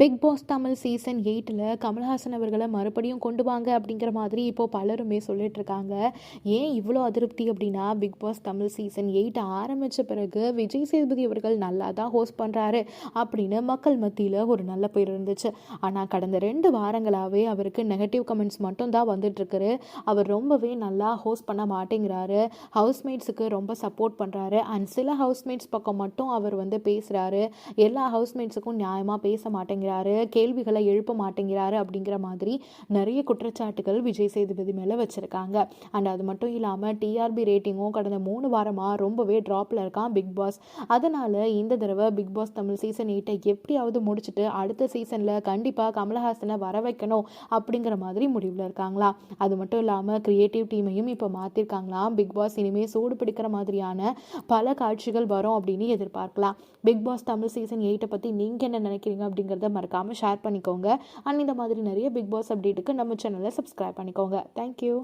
Big Boss Tamil season எயிட்டில் கமல்ஹாசன் அவர்களை மறுபடியும் கொண்டு வாங்க அப்படிங்கிற மாதிரி இப்போது பலருமே சொல்லிட்டு இருக்காங்க. ஏன் இவ்வளோ அதிருப்தி அப்படின்னா Bigg Boss Tamil season eight ஆரம்பித்த பிறகு விஜய் சேதுபதி அவர்கள் நல்லா தான் ஹோஸ்ட் பண்ணுறாரு அப்படின்னு மக்கள் மத்தியில் ஒரு நல்ல பேர் இருந்துச்சு. ஆனால் கடந்த ரெண்டு வாரங்களாகவே அவருக்கு நெகட்டிவ் கமெண்ட்ஸ் மட்டும் தான் வந்துட்டுருக்குரு அவர் ரொம்பவே நல்லா ஹோஸ்ட் பண்ண மாட்டேங்கிறாரு. ஹவுஸ்மேட்ஸுக்கு ரொம்ப சப்போர்ட் பண்ணுறாரு அண்ட் சில ஹவுஸ்மேட்ஸ் பக்கம் மட்டும் அவர் வந்து பேசுகிறாரு எல்லா ஹவுஸ்மேட்ஸுக்கும் நியாயமாக பேச மாட்டேங்கிறாரு. கேள்விகளை எழுப்ப மாட்டேங்கிறாரு அப்படிங்கிற மாதிரி நிறைய குற்றச்சாட்டுகள் விஜய் சேதுபதி மேலே வச்சுருக்காங்க. அண்ட் அது மட்டும் இல்லாமல் டிஆர்பி ரேட்டிங்கும் கடந்த மூணு வாரமாக ரொம்பவே ட்ராப்பில் இருக்கான் பிக் பாஸ் அதனால் இந்த தடவை பிக் பாஸ் தமிழ் சீசன் எயிட்டை எப்படியாவது முடிச்சுட்டு அடுத்த சீசனில் கண்டிப்பாக கமலஹாசனை வர வைக்கணும் அப்படிங்கிற மாதிரி முடிவில் இருக்காங்களா? அது மட்டும் இல்லாமல் கிரியேட்டிவ் டீமையும் இப்போ மாற்றிருக்காங்களாம் பிக் பாஸ் இனிமேல் சூடு பிடிக்கிற மாதிரியான பல காட்சிகள் வரும் அப்படின்னு எதிர்பார்க்கலாம். பிக் பாஸ் தமிழ் சீசன் எயிட்டை பற்றி நீங்கள் என்ன நினைக்கிறீங்க அப்படிங்கிறத மறக்காமல் ஷேர் பண்ணிக்கோங்க. அண்ட் இந்த மாதிரி நிறைய பிக் பாஸ் அப்டேட்டுக்கு நம்ம சேனலை சப்ஸ்கிரைப் பண்ணிக்கோங்க. தேங்க்யூ